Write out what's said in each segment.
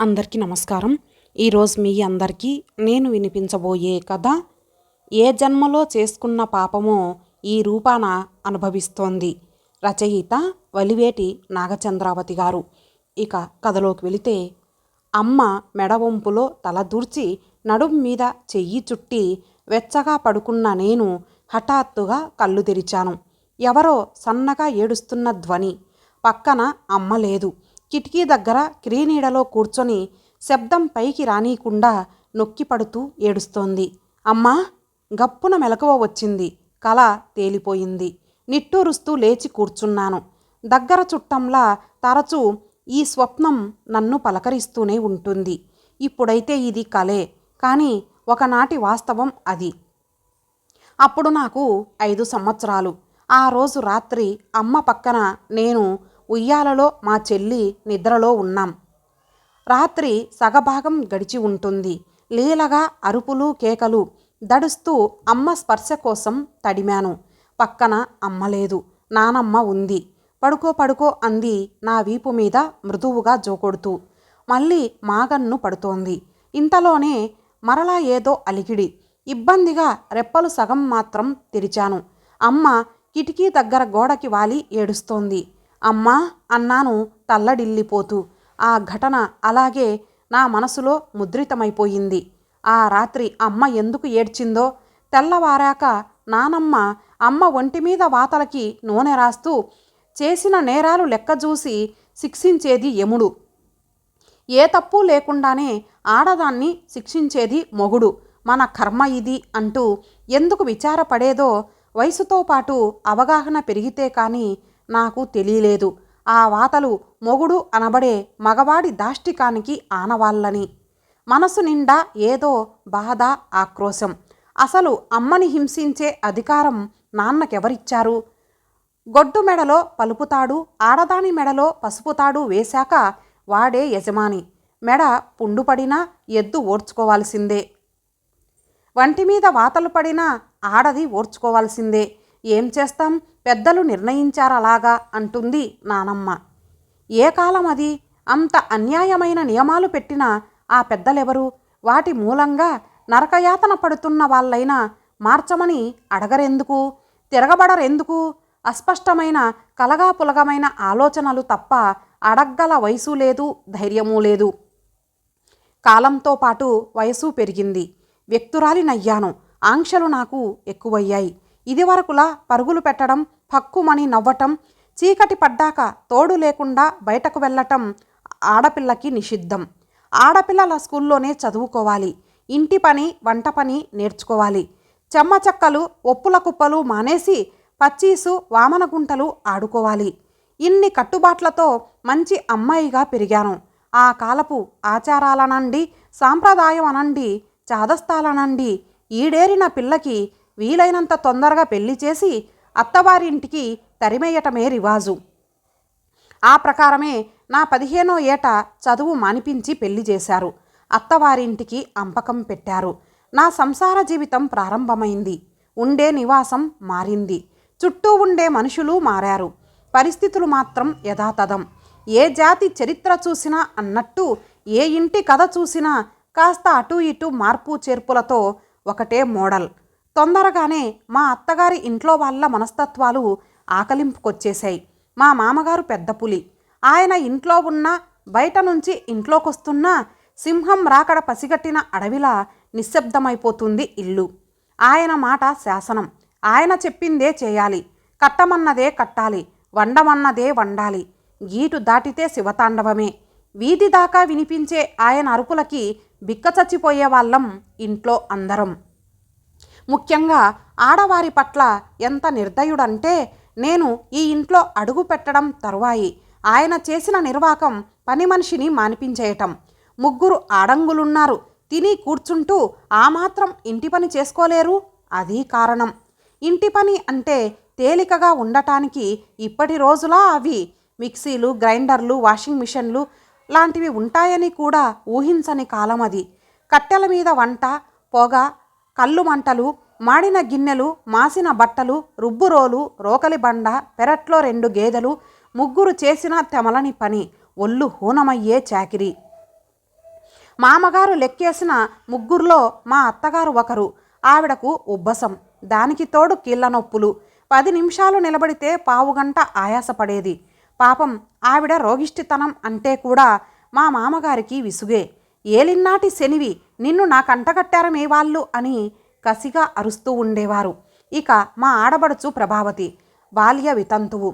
అందరికీ నమస్కారం. ఈరోజు మీ అందరికీ నేను వినిపించబోయే కథ ఏ జన్మలో చేసుకున్న పాపమో ఈ రూపాన అనుభవిస్తోంది. రచయిత వలివేటి నాగచంద్రావతి గారు. ఇక కథలోకి వెళితే అమ్మ మెడవంపులో తలదూర్చి నడుం మీద చెయ్యి చుట్టి వెచ్చగా పడుకున్న నేను హఠాత్తుగా కళ్ళు తెరిచాను. ఎవరో సన్నగా ఏడుస్తున్న ధ్వని పక్కన అమ్మ లేదు. కిటికీ దగ్గర క్రీనీడలో కూర్చొని శబ్దం పైకి రానీయకుండా నొక్కి పడుతూ ఏడుస్తోంది. అమ్మా! గప్పున మెలకువ వచ్చింది. కల తేలిపోయింది. నిట్టూరుస్తూ లేచి కూర్చున్నాను. దగ్గర చుట్టంలా తరచూ ఈ స్వప్నం నన్ను పలకరిస్తూనే ఉంటుంది. ఇప్పుడైతే ఇది కలే. కానీ ఒకనాటి వాస్తవం అది. అప్పుడు నాకు ఐదు సంవత్సరాలు. ఆ రోజు రాత్రి అమ్మ పక్కన నేను ఉయ్యాలలో మా చెల్లి నిద్రలో ఉన్నాం. రాత్రి సగభాగం గడిచి ఉంటుంది. లీలగా అరుపులు కేకలు దడుస్తూ అమ్మ స్పర్శ కోసం తడిమాను. పక్కన అమ్మ లేదు. నానమ్మ ఉంది. పడుకో పడుకో అంది నా వీపు మీద మృదువుగా జోకొడుతూ. మళ్ళీ మాగన్ను పడుతోంది. ఇంతలోనే మరలా ఏదో అలికిడి. ఇబ్బందిగా రెప్పలు సగం మాత్రం తెరిచాను. అమ్మ కిటికీ దగ్గర గోడకి వాలి ఏడుస్తోంది. అమ్మా అన్నాను తల్లడిల్లిపోతూ. ఆ ఘటన అలాగే నా మనసులో ముద్రితమైపోయింది. ఆ రాత్రి అమ్మ ఎందుకు ఏడ్చిందో తెల్లవారాక నానమ్మ అమ్మ ఒంటి మీద వాతలకి నూనె రాస్తూ చేసిన నేరాలు లెక్క చూసి శిక్షించేది యముడు. ఏ తప్పు లేకుండానే ఆడదాన్ని శిక్షించేది మొగుడు. మన కర్మ ఇది అంటూ ఎందుకు విచారపడేదో వయసుతో పాటు అవగాహన పెరిగితే కానీ నాకు తెలియలేదు. ఆ వాతలు మొగుడు అనబడే మగవాడి దాష్టికానికి ఆనవాళ్ళని. మనసు నిండా ఏదో బాధ ఆక్రోశం. అసలు అమ్మని హింసించే అధికారం నాన్నకెవరిచ్చారు? గొడ్డు మెడలో పలుపుతాడు ఆడదాని మెడలో పసుపుతాడు వేశాక వాడే యజమాని. మెడ పుండుపడినా ఎద్దు ఓడ్చుకోవాల్సిందే వంటి మీద వాతలు పడినా ఆడది ఓర్చుకోవాల్సిందే. ఏం చేస్తాం? పెద్దలు నిర్ణయించారలాగా అంటుంది నానమ్మ. ఏ కాలం అది? అంత అన్యాయమైన నియమాలు పెట్టిన ఆ పెద్దలెవరు? వాటి మూలంగా నరకయాతన పడుతున్న వాళ్ళైనా మార్చమని అడగరెందుకు? తిరగబడరెందుకు? అస్పష్టమైన కలగాపులగమైన ఆలోచనలు తప్ప అడగ్గల వయసు లేదు ధైర్యమూ లేదు. కాలంతో పాటు వయసు పెరిగింది. వ్యక్తురాలినయ్యాను. ఆంక్షలు నాకు ఎక్కువయ్యాయి. ఇదివరకులా పరుగులు పెట్టడం పక్కుమని నవ్వటం చీకటి పడ్డాక తోడు లేకుండా బయటకు వెళ్ళటం ఆడపిల్లకి నిషిద్ధం. ఆడపిల్లల స్కూల్లోనే చదువుకోవాలి. ఇంటి పని వంట పని నేర్చుకోవాలి. చెమ్మచక్కలు ఒప్పుల కుప్పలు మానేసి పచ్చీసు వామనగుంటలు ఆడుకోవాలి. ఇన్ని కట్టుబాట్లతో మంచి అమ్మాయిగా పెరిగాను. ఆ కాలపు ఆచారాలనండి సాంప్రదాయం అనండి చాదస్తాలనండి ఈడేరిన పిల్లకి వీలైనంత తొందరగా పెళ్ళి చేసి అత్తవారింటికి తరిమేయటమే రివాజు. ఆ ప్రకారమే నా పదిహేనో ఏట చదువు మానిపించి పెళ్ళి చేశారు. అత్తవారింటికి అంపకం పెట్టారు. నా సంసార జీవితం ప్రారంభమైంది. ఉండే నివాసం మారింది. చుట్టూ ఉండే మనుషులు మారారు. పరిస్థితులు మాత్రం యథాతథం. ఏ జాతి చరిత్ర చూసినా అన్నట్టు ఏ ఇంటి కథ చూసినా కాస్త అటు ఇటు మార్పు చేర్పులతో ఒకటే మోడల్. తొందరగానే మా అత్తగారి ఇంట్లో వాళ్ళ మనస్తత్వాలు ఆకలింపుకొచ్చేశాయి. మా మామగారు పెద్ద పులి. ఆయన ఇంట్లో ఉన్న బయట నుంచి ఇంట్లోకొస్తున్నా సింహం రాకడ పసిగట్టిన అడవిలా నిశ్శబ్దమైపోతుంది ఇల్లు. ఆయన మాట శాసనం. ఆయన చెప్పిందే చేయాలి. కట్టమన్నదే కట్టాలి. వండమన్నదే వండాలి. గీటు దాటితే శివతాండవమే. వీధి దాకా వినిపించే ఆయన అరుపులకి బిక్క చచ్చిపోయే వాళ్ళం ఇంట్లో అందరం. ముఖ్యంగా ఆడవారి పట్ల ఎంత నిర్దయుడంటే నేను ఈ ఇంట్లో అడుగు పెట్టడం తరువాయి. ఆయన చేసిన నిర్వాకం పని మనిషిని మానిపించేయటం. ముగ్గురు ఆడంగులున్నారు. తిని కూర్చుంటూ ఆ మాత్రం ఇంటి పని చేసుకోలేరు? అది కారణం. ఇంటి పని అంటే తేలికగా ఉండటానికి ఇప్పటి రోజులా అవి మిక్సీలు గ్రైండర్లు వాషింగ్ మిషన్లు లాంటివి ఉంటాయని కూడా ఊహించని కాలం అది. కట్టెల మీద వంట పొగ కళ్ళు మంటలు మాడిన గిన్నెలు మాసిన బట్టలు రుబ్బురోలు రోకలి బండ పెరట్లో రెండు గేదెలు ముగ్గురు చేసిన తెమలని పని ఒళ్ళు హూనమయ్యే చాకిరి. మామగారు లెక్కేసిన ముగ్గురులో మా అత్తగారు ఒకరు. ఆవిడకు ఉబ్బసం. దానికి తోడు కీళ్ళ నొప్పులు. పది నిమిషాలు నిలబడితే పావుగంట ఆయాసపడేది. పాపం ఆవిడ రోగిష్టితనం అంటే కూడా మా మామగారికి విసుగే. ఏలిన్నాటి శనివి నిన్ను నాకంటగట్టారమే వాళ్ళు అని కసిగా అరుస్తూ ఉండేవారు. ఇక మా ఆడబడుచు ప్రభావతి బాల్య వితంతువు.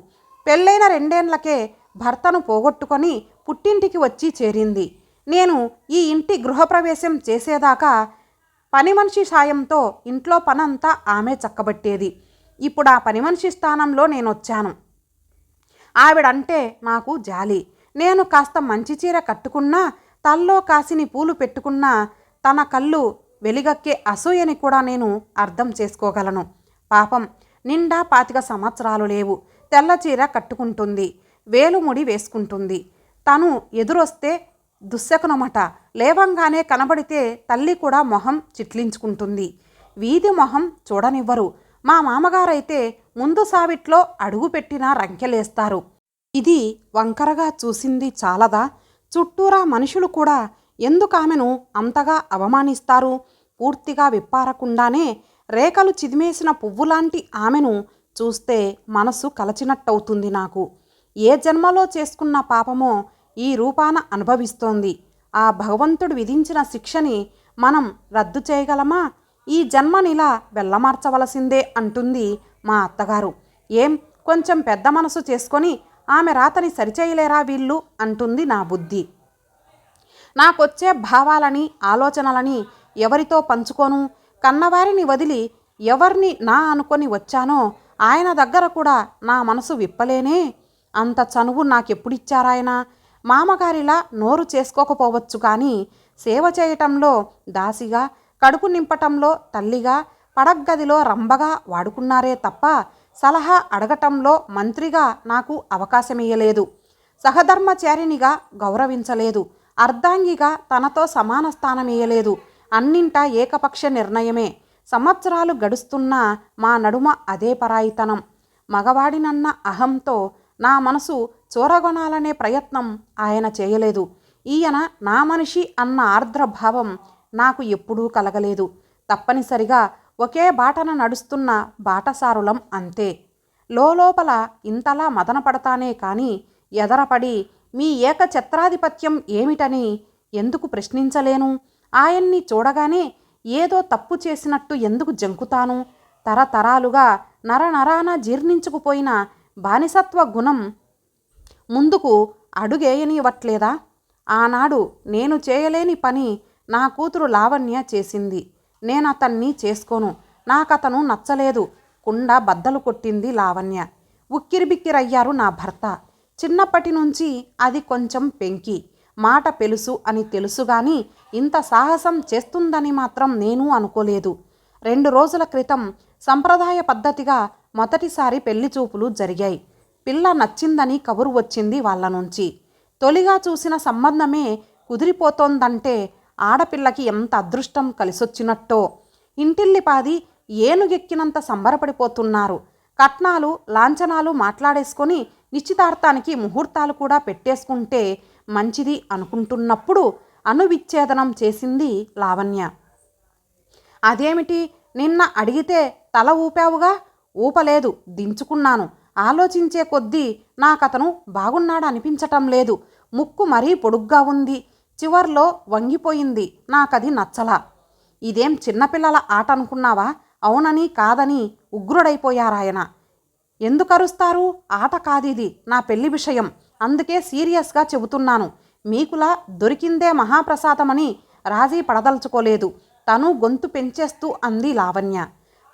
పెళ్ళైన రెండేండ్లకే భర్తను పోగొట్టుకొని పుట్టింటికి వచ్చి చేరింది. నేను ఈ ఇంటి గృహప్రవేశం చేసేదాకా పని మనిషి సాయంతో ఇంట్లో పనంతా ఆమె చక్కబట్టేది. ఇప్పుడు ఆ పని మనిషి స్థానంలో నేను వచ్చాను ఆవిడంటే నాకు జాలి. నేను కాస్త మంచి చీర కట్టుకున్నా తల్లో కాసిని పూలు పెట్టుకున్నా తన కళ్ళు వెలిగక్కే అసూయని కూడా నేను అర్థం చేసుకోగలను. పాపం నిండా పాతిక సంవత్సరాలు లేవు. తెల్లచీర కట్టుకుంటుంది. వేలుముడి వేసుకుంటుంది. తను ఎదురొస్తే దుశ్శకునమట లేవంగానే కనబడితే తల్లి కూడా మొహం చిట్లించుకుంటుంది. వీధి మొహం చూడనివ్వరు. మా మామగారైతే ముందు సావిట్లో అడుగుపెట్టినా రంకెలేస్తారు. ఇది వంకరగా చూసింది చాలదా? చుట్టూరా మనుషులు కూడా ఎందుకు ఆమెను అంతగా అవమానిస్తారు? పూర్తిగా విప్పారకుండానే రేఖలు చిదిమేసిన పువ్వులాంటి ఆమెను చూస్తే మనసు కలచినట్టవుతుంది నాకు. ఏ జన్మలో చేసుకున్న పాపమో ఈ రూపాన అనుభవిస్తోంది. ఆ భగవంతుడు విధించిన శిక్షని మనం రద్దు చేయగలమా? ఈ జన్మనిలా వెళ్ళమార్చవలసిందే అంటుంది మా అత్తగారు. ఏం? కొంచెం పెద్ద మనసు చేసుకొని ఆమె రాతని సరిచేయలేరా వీళ్ళు? అంటుంది నా బుద్ధి. నాకొచ్చే భావాలని ఆలోచనలని ఎవరితో పంచుకోను? కన్నవారిని వదిలి ఎవరిని నా అనుకొని వచ్చానో? ఆయన దగ్గర కూడా నా మనసు విప్పలేనే? అంత చనువు నాకెప్పుడిచ్చారాయన? మామగారిలా నోరు చేసుకోకపోవచ్చు కానీ సేవ చేయటంలో దాసిగా కడుపు నింపటంలో తల్లిగా పడగ్గదిలో రంబగా వాడుకున్నారే తప్ప సలహా అడగటంలో మంత్రిగా నాకు అవకాశమియ్యలేదు. సహధర్మచారినిగా గౌరవించలేదు. అర్ధాంగిగా తనతో సమాన స్థానమియ్యలేదు. అన్నింటా ఏకపక్ష నిర్ణయమే. సంవత్సరాలు గడుస్తున్నా మా నడుమ అదే పరాయితనం. మగవాడినన్న అహంతో నా మనసు చూరగొనాలనే ప్రయత్నం ఆయన చేయలేదు. ఈయన నా మనిషి అన్న ఆర్ద్రభావం నాకు ఎప్పుడూ కలగలేదు. తప్పనిసరిగా ఒకే బాటన నడుస్తున్న బాటసారులం అంతే. లోపల ఇంతలా మదన పడతానే కానీ ఎదరపడి మీ ఏకఛత్రాధిపత్యం ఏమిటని ఎందుకు ప్రశ్నించలేను? ఆయన్ని చూడగానే ఏదో తప్పు చేసినట్టు ఎందుకు జంకుతాను? తరతరాలుగా నరనరాన జీర్ణించుకుపోయిన బానిసత్వ గుణం ముందుకు అడుగేయనివ్వట్లేదా? ఆనాడు నేను చేయలేని పని నా కూతురు లావణ్య చేసింది. నేను అతన్ని చేసుకోను. నాకతను నచ్చలేదు. కుండ బద్దలు కొట్టింది లావణ్య. ఉక్కిరిబిక్కిరయ్యారు నా భర్త. చిన్నప్పటి నుంచి అది కొంచెం పెంకి. మాట పెలుసు అని తెలుసు గాని ఇంత సాహసం చేస్తుందని మాత్రం నేను అనుకోలేదు. రెండు రోజుల క్రితం సంప్రదాయ పద్ధతిగా మొదటిసారి పెళ్ళి చూపులు జరిగాయి. పిల్ల నచ్చిందని కబురు వచ్చింది వాళ్ళ నుంచి. తొలిగా చూసిన సంబంధమే కుదిరిపోతోందంటే ఆడపిల్లకి ఎంత అదృష్టం కలిసొచ్చినట్టో. ఇంటిల్లిపాది ఏనుగెక్కినంత సంబరపడిపోతున్నారు. కట్నాలు లాంఛనాలు మాట్లాడేసుకొని నిశ్చితార్థానికి ముహూర్తాలు కూడా పెట్టేసుకుంటే మంచిది అనుకుంటున్నప్పుడు అనువిచ్ఛేదనం చేసింది లావణ్య. అదేమిటి? నిన్న అడిగితే తల ఊపావుగా? ఊపలేదు దించుకున్నాను. ఆలోచించే కొద్దీ నాకతను బాగున్నాడు అనిపించటం లేదు. ముక్కు మరీ పొడుగ్గా ఉంది. చివర్లో వంగిపోయింది. నాకది నచ్చలా. ఇదేం చిన్నపిల్లల ఆట అనుకున్నావా అవునని కాదని ఉగ్రుడైపోయారాయన. ఎందుకు అరుస్తారు ఆట కాదిది నా పెళ్ళి విషయం. అందుకే సీరియస్గా చెబుతున్నాను. మీకులా దొరికిందే మహాప్రసాదమని రాజీ పడదలుచుకోలేదు. తను గొంతు పెంచేస్తూ అంది లావణ్య.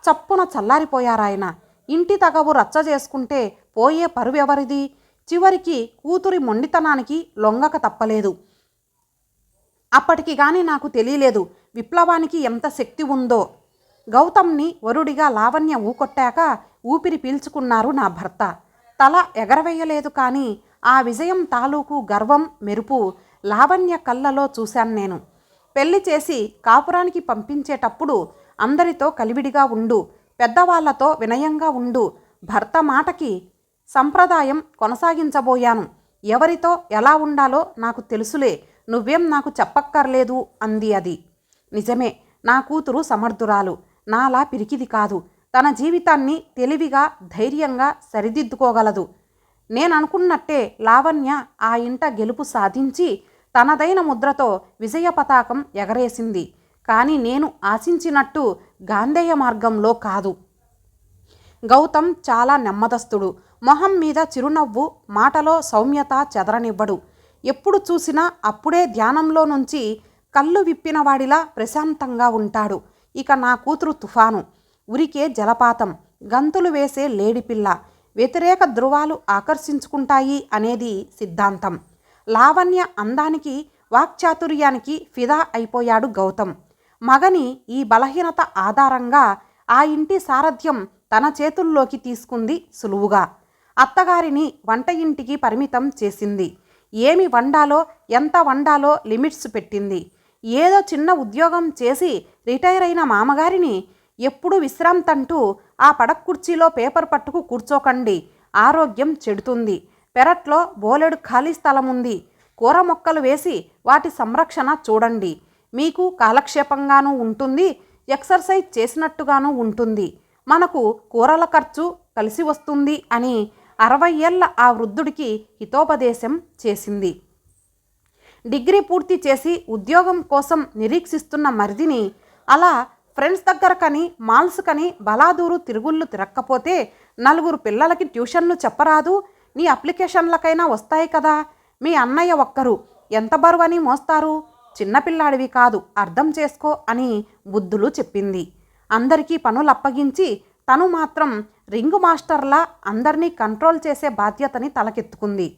చప్పున చల్లారిపోయారాయన. ఇంటి తగవు రచ్చ చేసుకుంటే పోయే పరువెవరిది? చివరికి కూతురి మొండితనానికి లొంగక తప్పలేదు. అప్పటికి కానీ నాకు తెలియలేదు విప్లవానికి ఎంత శక్తి ఉందో. గౌతమ్ని వరుడిగా లావణ్య ఊకొట్టాక ఊపిరి పీల్చుకున్నారు నా భర్త. తల ఎగరవేయలేదు కానీ ఆ విజయం తాలూకు గర్వం మెరుపు లావణ్య కళ్ళలో చూశాను నేను. పెళ్ళి చేసి కాపురానికి పంపించేటప్పుడు అందరితో కలివిడిగా ఉండు పెద్దవాళ్ళతో వినయంగా ఉండు భర్త మాటకి సంప్రదాయం కొనసాగించబోయాను. ఎవరితో ఎలా ఉండాలో నాకు తెలుసులే నువ్వేం నాకు చెప్పక్కర్లేదు అంది అది. నిజమే నా కూతురు సమర్థురాలు నాలా పిరికిది కాదు. తన జీవితాన్ని తెలివిగా ధైర్యంగా సరిదిద్దుకోగలదు. నేననుకున్నట్టే లావణ్య ఆ ఇంట గెలుపు సాధించి తనదైన ముద్రతో విజయ పతాకం ఎగరేసింది. కానీ నేను ఆశించినట్టు గాంధేయ మార్గంలో కాదు. గౌతమ్ చాలా నెమ్మదస్తుడు. మొహం మీద చిరునవ్వు మాటలో సౌమ్యత చెదరనివ్వడు. ఎప్పుడు చూసినా అప్పుడే ధ్యానంలో నుంచి కళ్ళు విప్పినవాడిలా ప్రశాంతంగా ఉంటాడు. ఇక నా కూతురు తుఫాను. ఉరికే జలపాతం. గంతులు వేసే లేడిపిల్ల వ్యతిరేక ధృవాలు ఆకర్షించుకుంటాయి అనేది సిద్ధాంతం. లావణ్య అందానికి వాక్చాతుర్యానికి ఫిదా అయిపోయాడు గౌతమ్. మగని ఈ బలహీనత ఆధారంగా ఆ ఇంటి సారథ్యం తన చేతుల్లోకి తీసుకుంది సులువుగా. అత్తగారిని వంట ఇంటికి పరిమితం చేసింది. ఏమి వండాలో ఎంత వండాలో లిమిట్స్ పెట్టింది. ఏదో చిన్న ఉద్యోగం చేసి రిటైర్ అయిన మామగారిని ఎప్పుడు విశ్రాంతంటూ ఆ పడక కుర్చీలో పేపర్ పట్టుకు కూర్చోకండి. ఆరోగ్యం చెడుతుంది. పెరట్లో బోలెడు ఖాళీ స్థలం ఉంది కూర మొక్కలు వేసి వాటి సంరక్షణ చూడండి. మీకు కాలక్షేపంగానూ ఉంటుంది ఎక్సర్సైజ్ చేసినట్టుగాను ఉంటుంది. మనకు కూరల ఖర్చు కలిసి వస్తుంది అని అరవై ఏళ్ళ ఆ వృద్ధుడికి హితోపదేశం చేసింది. డిగ్రీ పూర్తి చేసి ఉద్యోగం కోసం నిరీక్షిస్తున్న మరిదిని అలా ఫ్రెండ్స్ దగ్గర కని మాల్స్ కని బలాదూరు తిరుగుళ్ళు తిరక్కపోతే నలుగురు పిల్లలకి ట్యూషన్లు చెప్పరాదు నీ అప్లికేషన్లకైనా వస్తాయి కదా మీ అన్నయ్య ఒక్కరు ఎంత బరువని మోస్తారు? చిన్నపిల్లాడివి కాదు అర్థం చేసుకో అని బుద్ధులు చెప్పింది. అందరికీ పనులు అప్పగించి తను మాత్రం రింగ్ మాస్టర్లా అందరినీ కంట్రోల్ చేసే బాధ్యతని తలకెత్తుకుంది.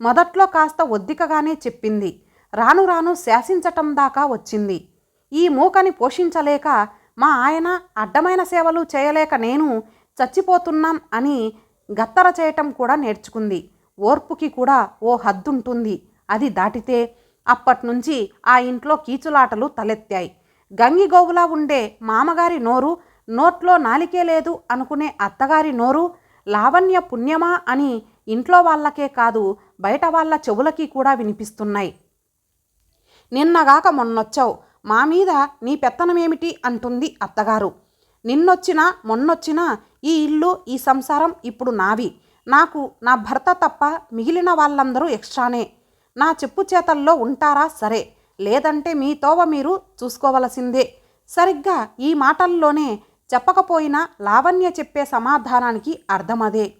మొదట్లో కాస్త ఒద్దికగానే చెప్పింది. రాను రాను శాసించటం దాకా వచ్చింది. ఈ మూకని పోషించలేక మా ఆయన అడ్డమైన సేవలు చేయలేక నేను చచ్చిపోతున్నాం అని గత్తర చేయటం కూడా నేర్చుకుంది. ఓర్పుకి కూడా ఓ హద్దుంటుంది. అది దాటితే అప్పట్నుంచి ఆ ఇంట్లో కీచులాటలు తలెత్తాయి. గంగిగోవులా ఉండే మామగారి నోరు నోట్లో నాలికే లేదు అనుకునే అత్తగారి నోరు లావణ్య పుణ్యమా అని ఇంట్లో వాళ్ళకే కాదు బయట వాళ్ళ చెవులకి కూడా వినిపిస్తున్నాయి. నిన్నగాక మొన్నొచ్చావు మా మీద నీ పెత్తనమేమిటి అంటుంది అత్తగారు. నిన్నొచ్చినా మొన్నొచ్చినా ఈ ఇల్లు ఈ సంసారం ఇప్పుడు నావి. నాకు నా భర్త తప్ప మిగిలిన వాళ్ళందరూ ఎక్స్ట్రానే. నా చెప్పు చేతల్లో ఉంటారా సరే లేదంటే మీ తోవ మీరు చూసుకోవలసిందే. సరిగ్గా ఈ మాటల్లోనే చెప్పకపోయినా లావణ్య చెప్పే సమాధానానికి అర్థమదే.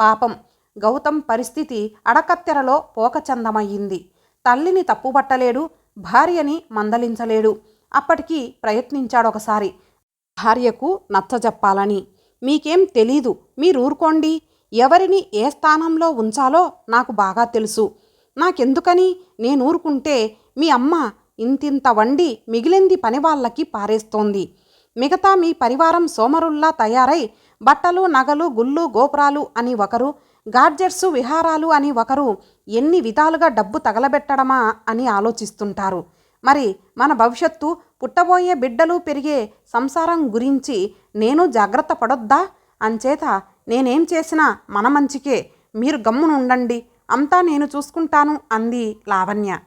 పాపం గౌతమ్ పరిస్థితి అడకత్తెరలో పోకచందమయ్యింది. తల్లిని తప్పుబట్టలేడు భార్యని మందలించలేడు. అప్పటికి ప్రయత్నించాడొకసారి భార్యకు నచ్చజెప్పాలని. మీకేం తెలీదు మీరు ఊరుకోండి ఎవరిని ఏ స్థానంలో ఉంచాలో నాకు బాగా తెలుసు. నాకెందుకని? నేను ఊరుకుంటే మీ అమ్మ ఇంతింత వండి మిగిలింది పని వాళ్ళకి పారేస్తోంది. మిగతా మీ పరివారం సోమరుల్లా తయారై బట్టలు నగలు గుళ్ళు గోపురాలు అని ఒకరు గాడ్జెట్స్ విహారాలు అని ఒకరు ఎన్ని విధాలుగా డబ్బు తగలబెట్టడమా అని ఆలోచిస్తుంటారు. మరి మన భవిష్యత్తు పుట్టబోయే బిడ్డలు పెరిగే సంసారం గురించి నేను జాగ్రత్త పడొద్దా? అంచేత నేనేం చేసినా మన మంచికే. మీరు గమ్మునుండండి. అంతా నేను చూసుకుంటాను అంది లావణ్య.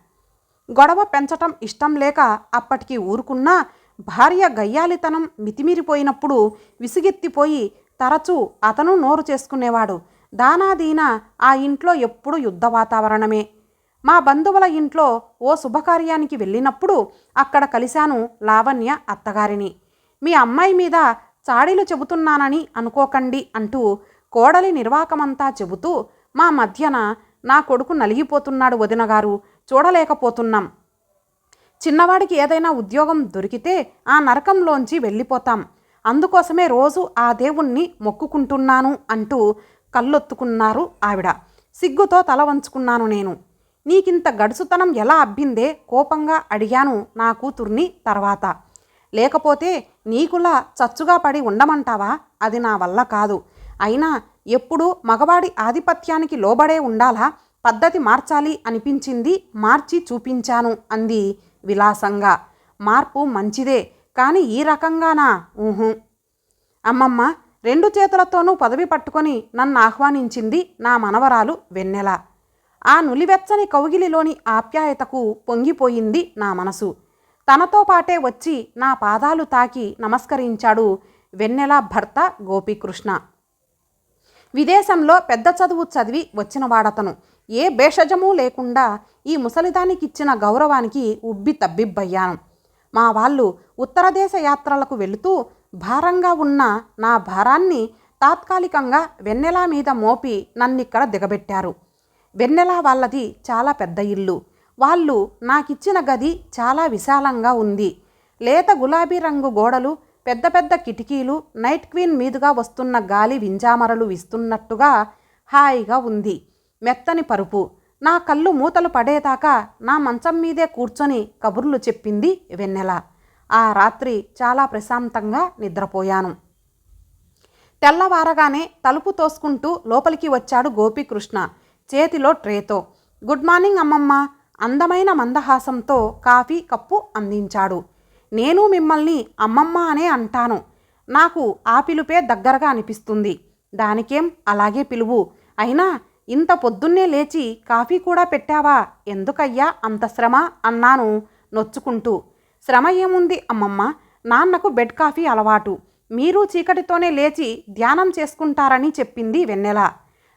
గొడవ పెంచటం ఇష్టం లేక అప్పటికి ఊరుకున్నా భార్య గయ్యాలితనం మితిమీరిపోయినప్పుడు విసిగెత్తిపోయి తరచూ అతను నోరు చేసుకునేవాడు. దానాదీన ఆ ఇంట్లో ఎప్పుడు యుద్ధ వాతావరణమే మా బంధువుల ఇంట్లో ఓ శుభకార్యానికి వెళ్ళినప్పుడు అక్కడ కలిశాను లావణ్య అత్తగారిని. మీ అమ్మాయి మీద చాడీలు చెబుతున్నానని అనుకోకండి అంటూ కోడలి నిర్వాకమంతా చెబుతూ మా మధ్యన నా కొడుకు నలిగిపోతున్నాడు వదినగారు చూడలేకపోతున్నాం. చిన్నవాడికి ఏదైనా ఉద్యోగం దొరికితే ఆ నరకంలోంచి వెళ్ళిపోతాం. అందుకోసమే రోజు ఆ దేవుణ్ణి మొక్కుకుంటున్నాను అంటూ కళ్ళొత్తుకున్నారు ఆవిడ. సిగ్గుతో తల వంచుకున్నాను నేను. నీకింత గడుసుతనం ఎలా అబ్బిందే? కోపంగా అడిగాను నా కూతుర్ని తర్వాత. లేకపోతే నీకులా చచ్చుగా పడి ఉండమంటావా? అది నా వల్ల కాదు. అయినా ఎప్పుడు మగవాడి ఆధిపత్యానికి లోబడే ఉండాలా? పద్ధతి మార్చాలి అనిపించింది. మార్చి చూపించాను అంది. విలాసంగా. మార్పు మంచిదే కానీ ఈ రకంగానా? ఊహు. అమ్మమ్మ రెండు చేతులతోనూ పదవి పట్టుకొని నన్ను ఆహ్వానించింది నా మనవరాలు వెన్నెల. ఆ నులివెచ్చని కౌగిలిలోని ఆప్యాయతకు పొంగిపోయింది నా మనసు. తనతో పాటే వచ్చి నా పాదాలు తాకి నమస్కరించాడు వెన్నెల భర్త గోపీకృష్ణ. విదేశంలో పెద్ద చదువు చదివి వచ్చిన వాడతను. ఏ భేషజము లేకుండా ఈ ముసలిదానికిచ్చిన గౌరవానికి ఉబ్బి తబ్బిబ్బయ్యాను. మా వాళ్ళు ఉత్తర దేశ యాత్రలకు వెళుతూ భారంగా ఉన్న నా భారాన్ని తాత్కాలికంగా వెన్నెల మీద మోపి నన్నిక్కడ దిగబెట్టారు. వెన్నెల వాళ్ళది చాలా పెద్ద ఇల్లు. వాళ్ళు నాకిచ్చిన గది చాలా విశాలంగా ఉంది. లేత గులాబీ రంగు గోడలు పెద్ద పెద్ద కిటికీలు నైట్ క్వీన్ మీదుగా వస్తున్న గాలి వింజామరలు విస్తున్నట్టుగా హాయిగా ఉంది. మెత్తని పరుపు. నా కళ్ళు మూతలు పడేదాకా నా మంచం మీదే కూర్చొని కబుర్లు చెప్పింది వెన్నెల. ఆ రాత్రి చాలా ప్రశాంతంగా నిద్రపోయాను. తెల్లవారగానే తలుపు తోసుకుంటూ లోపలికి వచ్చాడు గోపీకృష్ణ. చేతిలో ట్రేతో. గుడ్ మార్నింగ్ అమ్మమ్మ. అందమైన మందహాసంతో కాఫీ కప్పు అందించాడు. నేను మిమ్మల్ని అమ్మమ్మ అనే అంటాను. నాకు ఆ పిలుపే దగ్గరగా అనిపిస్తుంది. దానికేం అలాగే పిలువు. అయినా ఇంత పొద్దున్నే లేచి కాఫీ కూడా పెట్టావా? ఎందుకయ్యా అంత శ్రమ? అన్నాను నొచ్చుకుంటూ. శ్రమ ఏముంది అమ్మమ్మ? నాన్నకు బెడ్ కాఫీ అలవాటు. మీరు చీకటితోనే లేచి ధ్యానం చేసుకుంటారని చెప్పింది వెన్నెల.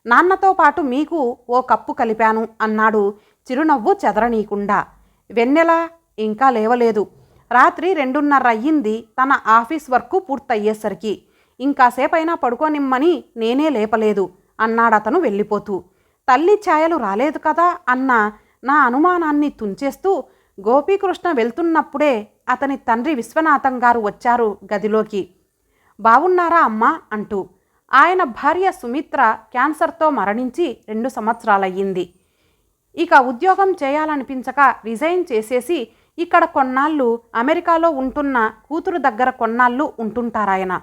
నాన్నతో పాటు మీకు ఓ కప్పు కలిపాను అన్నాడు చిరునవ్వు చెదరనీయకుండా. వెన్నెల ఇంకా లేవలేదు. రాత్రి రెండున్నర అయ్యింది. తన ఆఫీస్ వర్క్ పూర్తయ్యేసరికి. ఇంకాసేపైనా పడుకోనిమ్మని నేనే లేపలేదు అన్నాడతను వెళ్ళిపోతూ. తల్లి ఛాయలు రాలేదు కదా అన్న నా అనుమానాన్ని తుంచేస్తూ గోపీకృష్ణ వెళ్తున్నప్పుడే అతని తండ్రి విశ్వనాథం గారు వచ్చారు గదిలోకి. బావున్నారా అమ్మా అంటూ. ఆయన భార్య సుమిత్ర క్యాన్సర్తో మరణించి రెండు సంవత్సరాలయ్యింది. ఇక ఉద్యోగం చేయాలనిపించక రిజైన్ చేసేసి ఇక్కడ కొన్నాళ్ళు అమెరికాలో ఉంటున్న కూతురు దగ్గర కొన్నాళ్ళు ఉంటుంటారాయన.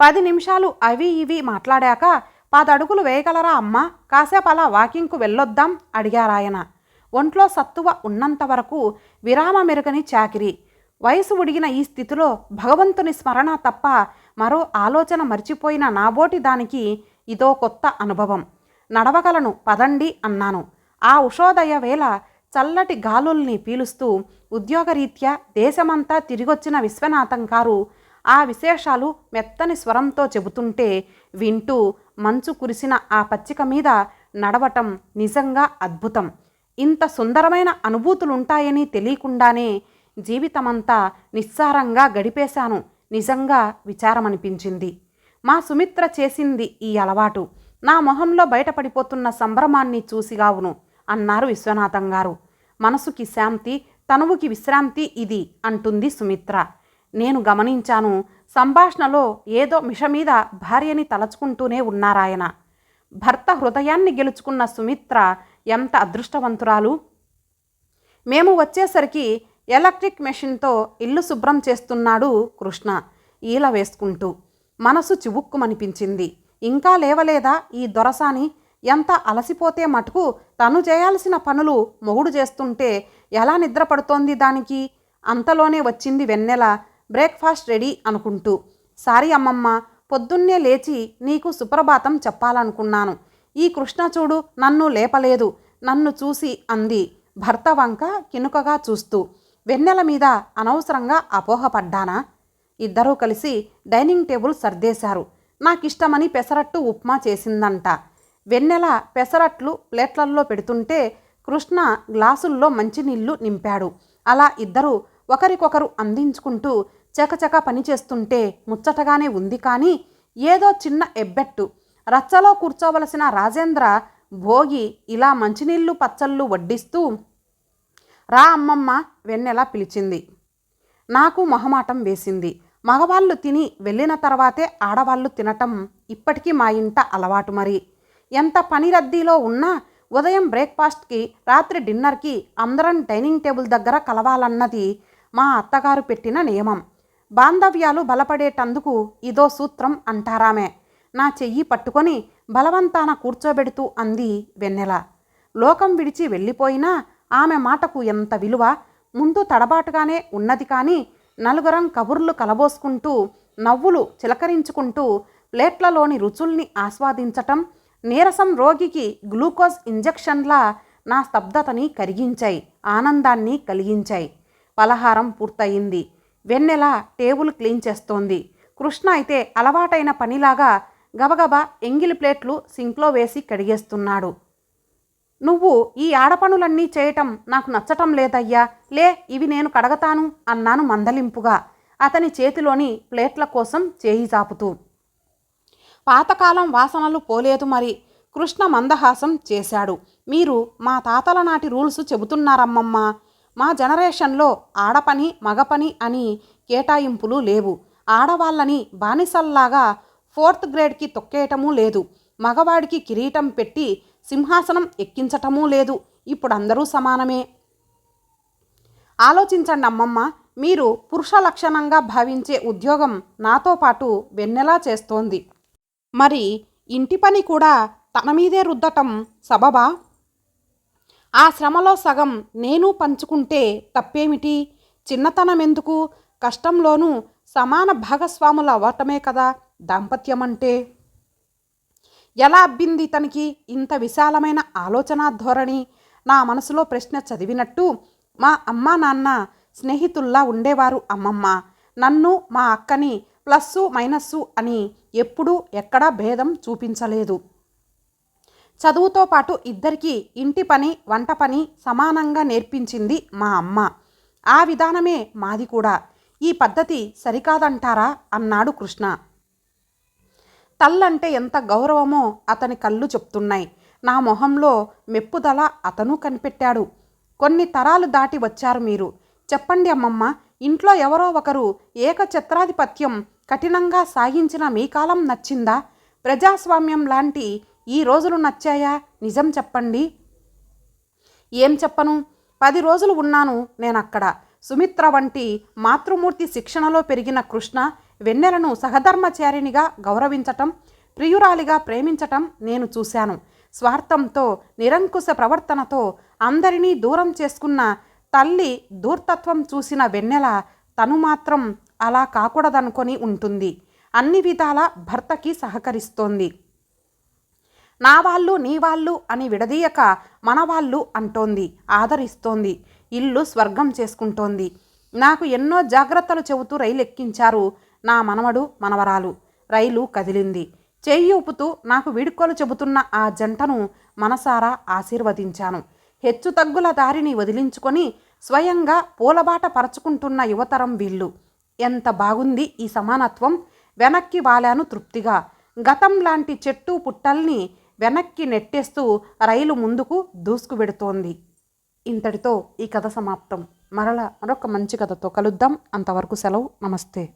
పది నిమిషాలు అవి ఇవి మాట్లాడాక పదడుగులు వేయగలరా అమ్మా? కాసేపు అలా వాకింగ్కు వెళ్ళొద్దాం అడిగారాయన. ఒంట్లో సత్తువ ఉన్నంత వరకు విరామ మెరుగని చాకిరి. వయసు ఉడిగిన ఈ స్థితిలో భగవంతుని స్మరణ తప్ప మరో ఆలోచన మర్చిపోయిన నాబోటి దానికి ఇదో కొత్త అనుభవం. నడవగలను పదండి అన్నాను. ఆ ఉషోదయ వేళ చల్లటి గాలుల్ని పీలుస్తూ ఉద్యోగరీత్యా దేశమంతా తిరిగొచ్చిన విశ్వనాథం గారు ఆ విశేషాలు మెత్తని స్వరంతో చెబుతుంటే వింటూ మంచు కురిసిన ఆ పచ్చిక మీద నడవటం నిజంగా అద్భుతం. ఇంత సుందరమైన అనుభూతులుంటాయని తెలియకుండానే జీవితమంతా నిస్సారంగా గడిపేశాను. నిజంగా విచారమనిపించింది. మా సుమిత్ర చేసింది ఈ అలవాటు. నా మొహంలో బయటపడిపోతున్న సంభ్రమాన్ని చూసిగావును అన్నారు విశ్వనాథం గారు. మనసుకి శాంతి తనువుకి విశ్రాంతి ఇది అంటుంది సుమిత్ర. నేను గమనించాను సంభాషణలో ఏదో మిష మీద భార్యని తలచుకుంటూనే ఉన్నారాయన. భర్త హృదయాన్ని గెలుచుకున్న సుమిత్ర ఎంత అదృష్టవంతురాలు? మేము వచ్చేసరికి ఎలక్ట్రిక్ మెషిన్తో ఇల్లు శుభ్రం చేస్తున్నాడు కృష్ణ ఈల వేసుకుంటూ. మనసు చివుక్కుమనిపించింది. ఇంకా లేవలేదా ఈ దొరసాని? ఎంత అలసిపోతే మటుకు తను చేయాల్సిన పనులు మొగుడు చేస్తుంటే ఎలా నిద్రపడుతోంది దానికి? అంతలోనే వచ్చింది వెన్నెల. బ్రేక్ఫాస్ట్ రెడీ అనుకుంటూ. సారీ అమ్మమ్మ పొద్దున్నే లేచి నీకు సుప్రభాతం చెప్పాలనుకున్నాను. ఈ కృష్ణ చూడు నన్ను లేపలేదు. నన్ను చూసి అంది. భర్త వంక కినుకగా చూస్తూ. వెన్నెల మీద అనవసరంగా అపోహపడ్డానా? ఇద్దరూ కలిసి డైనింగ్ టేబుల్ సర్దేశారు. నాకిష్టమని పెసరట్టు ఉప్మా చేసిందంట. వెన్నెల పెసరట్లు ప్లేట్లల్లో పెడుతుంటే కృష్ణ గ్లాసుల్లో మంచినీళ్ళు నింపాడు. అలా ఇద్దరు ఒకరికొకరు అందించుకుంటూ చకచక పనిచేస్తుంటే ముచ్చటగానే ఉంది కానీ ఏదో చిన్న ఎబ్బెట్టు. రచ్చలో కూర్చోవలసిన రాజేంద్ర భోగి ఇలా మంచినీళ్ళు పచ్చళ్ళు వడ్డిస్తూ రా అమ్మమ్మ వెన్నెల పిలిచింది. నాకు మొహమాటం వేసింది. మగవాళ్ళు తిని వెళ్ళిన తర్వాతే ఆడవాళ్ళు తినటం ఇప్పటికీ మా ఇంట అలవాటు మరి. ఎంత పని రద్దీలో ఉన్నా ఉదయం బ్రేక్ఫాస్ట్కి రాత్రి డిన్నర్కి అందరం డైనింగ్ టేబుల్ దగ్గర కలవాలన్నది మా అత్తగారు పెట్టిన నియమం. బాంధవ్యాలు బలపడేటందుకు ఇదో సూత్రం అంటారామే. నా చెయ్యి పట్టుకొని బలవంతాన కూర్చోబెడుతూ అంది వెన్నెల. లోకం విడిచి వెళ్ళిపోయినా ఆమె మాటకు ఎంత విలువ? ముందు తడబాటుగానే ఉన్నది కానీ నలుగురం కబుర్లు కలబోసుకుంటూ నవ్వులు చిలకరించుకుంటూ ప్లేట్లలోని రుచుల్ని ఆస్వాదించటం నీరసం రోగికి గ్లూకోజ్ ఇంజెక్షన్లా నా స్తబ్దతని కరిగించాయి ఆనందాన్ని కలిగించాయి. పలహారం పూర్తయింది. వెన్నెల టేబుల్ క్లీన్ చేస్తోంది. కృష్ణ అయితే అలవాటైన పనిలాగా గబగబా ఎంగిలి ప్లేట్లు సింక్లో వేసి కడిగేస్తున్నాడు. నువ్వు ఈ ఆడపనులన్నీ చేయటం నాకు నచ్చటం లేదయ్యా. లే ఇవి నేను కడగతాను అన్నాను మందలింపుగా. అతని చేతిలోని ప్లేట్ల కోసం చేయి చాపుతూ. పాతకాలం వాసనలు పోలేదు మరి. కృష్ణ మందహాసం చేశాడు. మీరు మా తాతల నాటి రూల్స్ చెబుతున్నారమ్మమ్మ. మా జనరేషన్లో ఆడపని మగపని అని కేటాయింపులు లేవు. ఆడవాళ్ళని బానిసల్లాగా ఫోర్త్ గ్రేడ్కి తొక్కేయటమూ లేదు. మగవాడికి కిరీటం పెట్టి సింహాసనం ఎక్కించటమూ లేదు. ఇప్పుడు అందరూ సమానమే. ఆలోచించండి అమ్మమ్మ. మీరు పురుష లక్షణంగా భావించే ఉద్యోగం నాతో పాటు వెన్నెలా చేస్తోంది? మరి ఇంటి పని కూడా తన మీదే రుద్దటం సబబా? ఆ శ్రమలో సగం నేను పంచుకుంటే తప్పేమిటి? చిన్నతనం ఎందుకు కష్టంలోనూ సమాన భాగస్వాములు అవ్వటమే కదా దాంపత్యం అంటే ఎలా అబ్బింది తనకి ఇంత విశాలమైన ఆలోచనా ధోరణి? నా మనసులో ప్రశ్న చదివినట్టు మా అమ్మ నాన్న స్నేహితుల్లా ఉండేవారు అమ్మమ్మ. నన్ను మా అక్కని ప్లస్సు మైనస్సు అని ఎప్పుడూ ఎక్కడా భేదం చూపించలేదు. చదువుతో పాటు ఇద్దరికీ ఇంటి పని వంట పని సమానంగా నేర్పించింది మా అమ్మ. ఆ విధానమే మాది కూడా. ఈ పద్ధతి సరికాదంటారా? అన్నాడు కృష్ణ. తల్లంటే ఎంత గౌరవమో అతని కళ్ళు చెప్తున్నాయి. నా మొహంలో మెప్పుదల అతను కనిపెట్టాడు. కొన్ని తరాలు దాటి వచ్చారు మీరు. చెప్పండి అమ్మమ్మ ఇంట్లో ఎవరో ఒకరు ఏకఛత్రాధిపత్యం కఠినంగా సాగించిన మీ కాలం నచ్చిందా? ప్రజాస్వామ్యం లాంటి ఈ రోజులు నచ్చాయా? నిజం చెప్పండి. ఏం చెప్పను? పది రోజులు ఉన్నాను నేనక్కడ. సుమిత్ర వంటి మాతృమూర్తి శిక్షణలో పెరిగిన కృష్ణ వెన్నెలను సహధర్మచారినిగా గౌరవించటం ప్రియురాలిగా ప్రేమించటం నేను చూశాను. స్వార్థంతో నిరంకుశ ప్రవర్తనతో అందరినీ దూరం చేసుకున్న తల్లి దూర్తత్వం చూసిన వెన్నెల తను మాత్రం అలా కాకూడదనుకొని ఉంటుంది. అన్ని విధాల భర్తకి సహకరిస్తోంది. నా వాళ్ళు నీ వాళ్ళు అని విడదీయక మన వాళ్ళు అంటోంది ఆదరిస్తోంది ఇల్లు స్వర్గం చేసుకుంటోంది. నాకు ఎన్నో జాగ్రత్తలు చెబుతూ రైలు ఎక్కించారు నా మనవడు మనవరాలు. రైలు కదిలింది. చెయ్యి ఊపుతూ నాకు వీడుకోలు చెబుతున్న ఆ జంటను మనసారా ఆశీర్వదించాను. హెచ్చుతగ్గుల దారిని వదిలించుకొని స్వయంగా పూలబాట పరచుకుంటున్న యువతరం వీళ్ళు. ఎంత బాగుంది ఈ సమానత్వం. వెనక్కి వాలాను తృప్తిగా. గతం లాంటి చెట్టు పుట్టల్ని వెనక్కి నెట్టేస్తూ రైలు ముందుకు దూసుకువెడుతోంది ఇంతటితో ఈ కథ సమాప్తం. మరల మరొక మంచి కథతో కలుద్దాం. అంతవరకు సెలవు. నమస్తే.